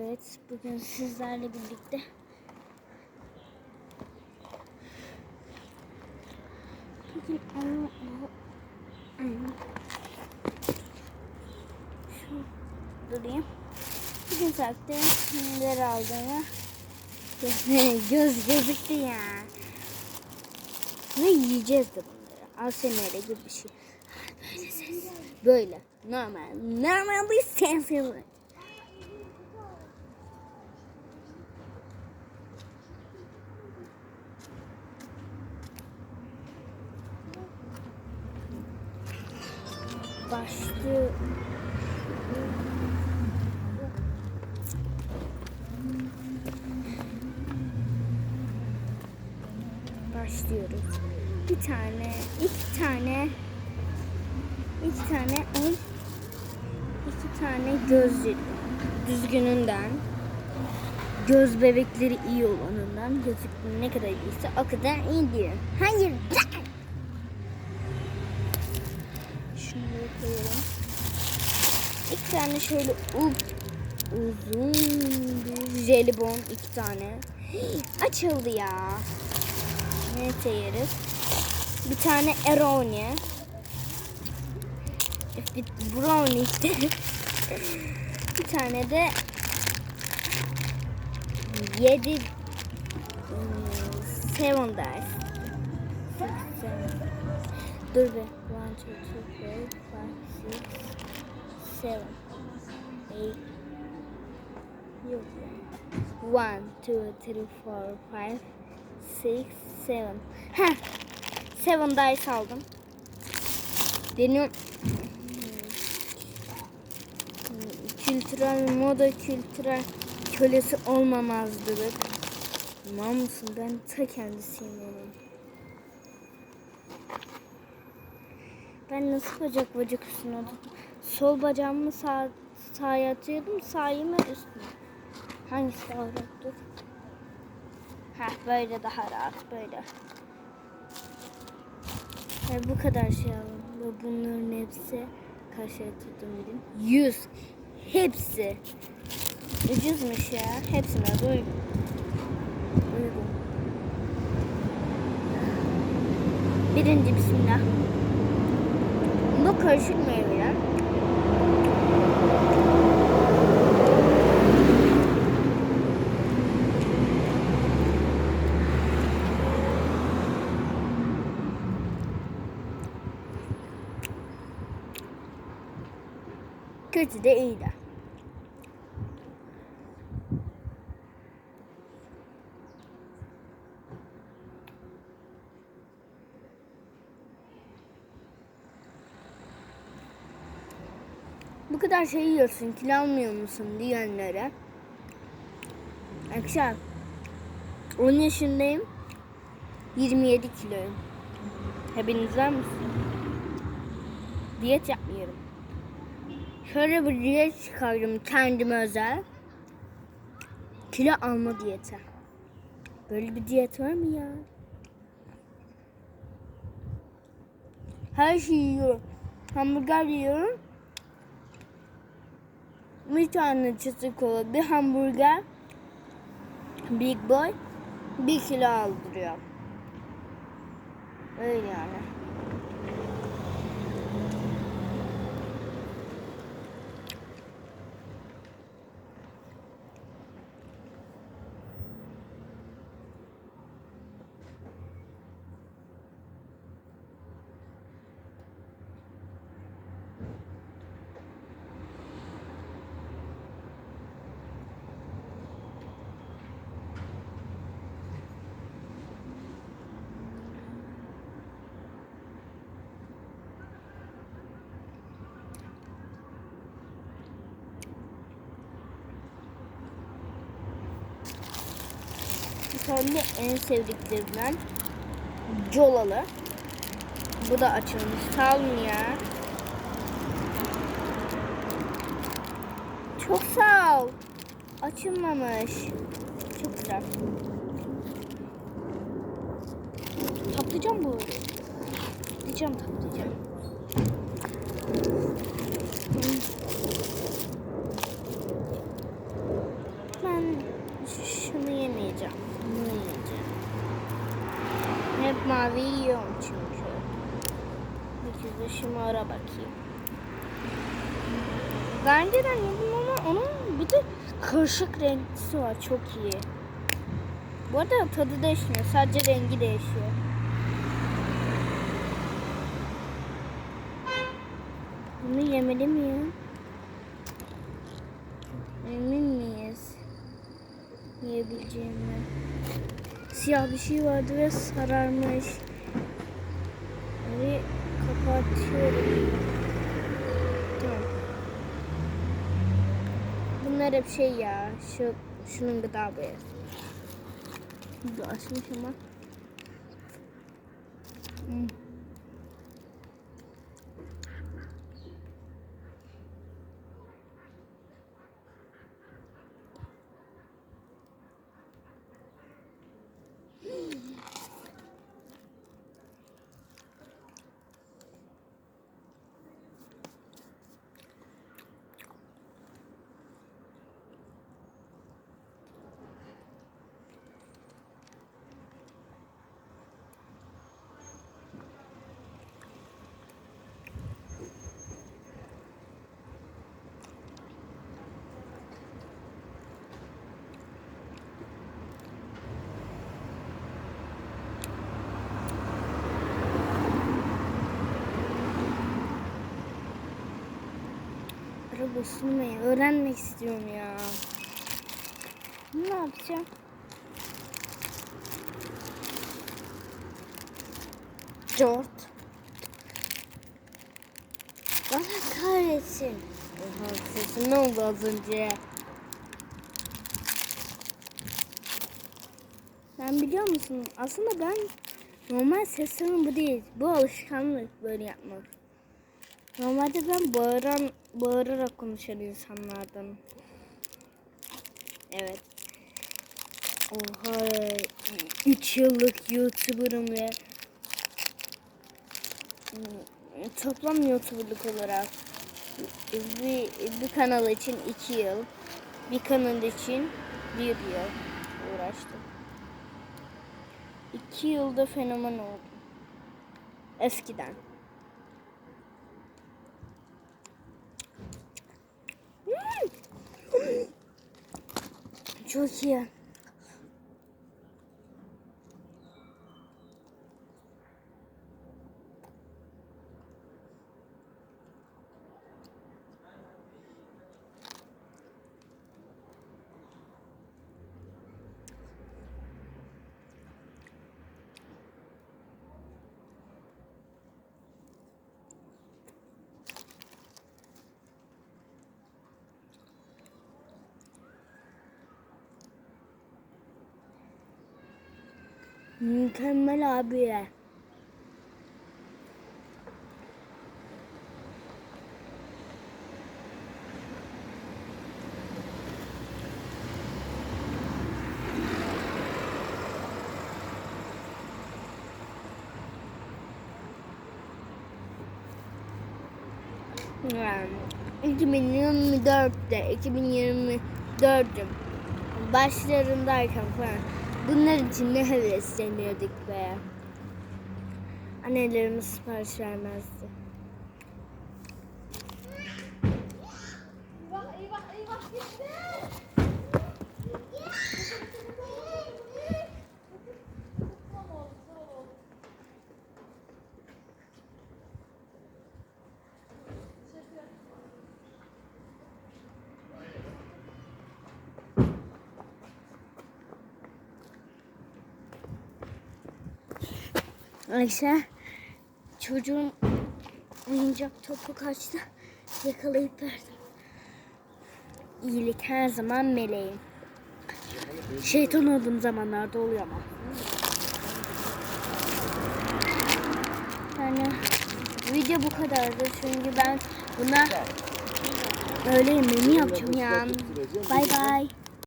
Evet, bugün sizlerle birlikte bugün onu şu durayım. Bugün saatte neler aldığımı göz gözüktü ya. Ve yiyeceğiz de bunları. ASMR gibi bir şey. Böyle ses. Böyle. Normal. Normal bir ses. Başlıyor. Başlıyoruz. Bir tane, iki tane, iki tane, ay, iki tane gözlük düzgününden, göz bebekleri iyi olanından gözlük ne kadar iyiyse o kadar iyi diyor. Hayır. Koyalım. İki tane şöyle u- uzun bir jelibon iki tane. Hii, Açıldı ya. Neyse yeriz. Bir tane eroni. Bir brownie işte. bir tane de yedi ıı, seven seven. Dur be. Two, three, four, five, six, seven, eight. One, two, three, four, five, six, seven. Heh. Seven dice aldım. Hmm, kültürel moda kültürel kölesi olmamazlılık. Tamam mısın? Ben ta kendisiyim onun. Ben nasıl bacak bacak üstüne oturdum? Sol bacağımı sağ, sağa atıyordum, sağı mı üstüne? Hangisi daha rahat dur? Heh, böyle daha rahat, böyle. Ve bu kadar şey aldım. Ve bunların hepsi kaç şey tuttum dedim? 100. Hepsi. Ucuzmuş ya. Hepsine uygun. Uygun. Birinci bismillah. Bu karışık. Kötü de iyi de. Bu kadar şey yiyorsun, kilo almıyor musun diyenlere. Arkadaşlar 10 yaşındayım. 27 kiloyum. Hepiniz var mısın? Diyet yapmıyorum. Şöyle bir diyet çıkardım kendime özel. Kilo alma diyeti. Böyle bir diyet var mı ya? Her şeyi yiyorum. Hamburger yiyorum. Bir tane çıtır kola, bir hamburger, Big Boy, bir kilo aldırıyor. Öyle yani. De en sevdiklerimden Colalı. Bu da açılmış. Sağ olun ya. Çok sağ ol. Açılmamış. Çok güzel. Taplayacağım bu. Taplayacağım taplayacağım. Mavi yiyorum çünkü. Bir kez de şımara bakayım. Daha önceden yedim ama onun bir de karışık renklisi var. Çok iyi. Bu arada tadı değişmiyor. Sadece rengi değişiyor. Bunu yemeli miyim? Emin miyiz? Yiyebileceğimden. Siyah bir şey vardı ve sararmış. Ve kapatıyorum. Tamam. Bunlar hep şey ya. Şu şunun gıda boyası. Bu açmış ama. Hmm. Sürmeyi öğrenmek istiyorum ya. Ne yapacağım? Dört. Bana kahretsin. Oha sesim ne oldu az önce? Sen biliyor musun? Aslında ben normal sesim bu değil. Bu alışkanlık böyle yapmak. Normalde ben bağıran, bağırarak konuşan insanlardan. Evet. Oha. 3 yıllık YouTuber'ım ve Hmm, toplam YouTuber'lık olarak bir, bir kanal için 2 yıl, bir kanal için 1 yıl uğraştım. 2 yılda fenomen oldum. Eskiden. Çok iyi. Mükemmel abi. Yani 2024'te 2024'üm başlarındayken falan bunlar için ne hevesleniyorduk be. Annelerimiz sipariş vermezdi. Ayşe çocuğun oyuncak topu kaçtı. Yakalayıp verdim. İyilik her zaman meleğim. Şeytan olduğum zamanlarda oluyor ama. Yani video bu kadardı çünkü ben buna öğle yemeğini yapacağım ya. Bay bay.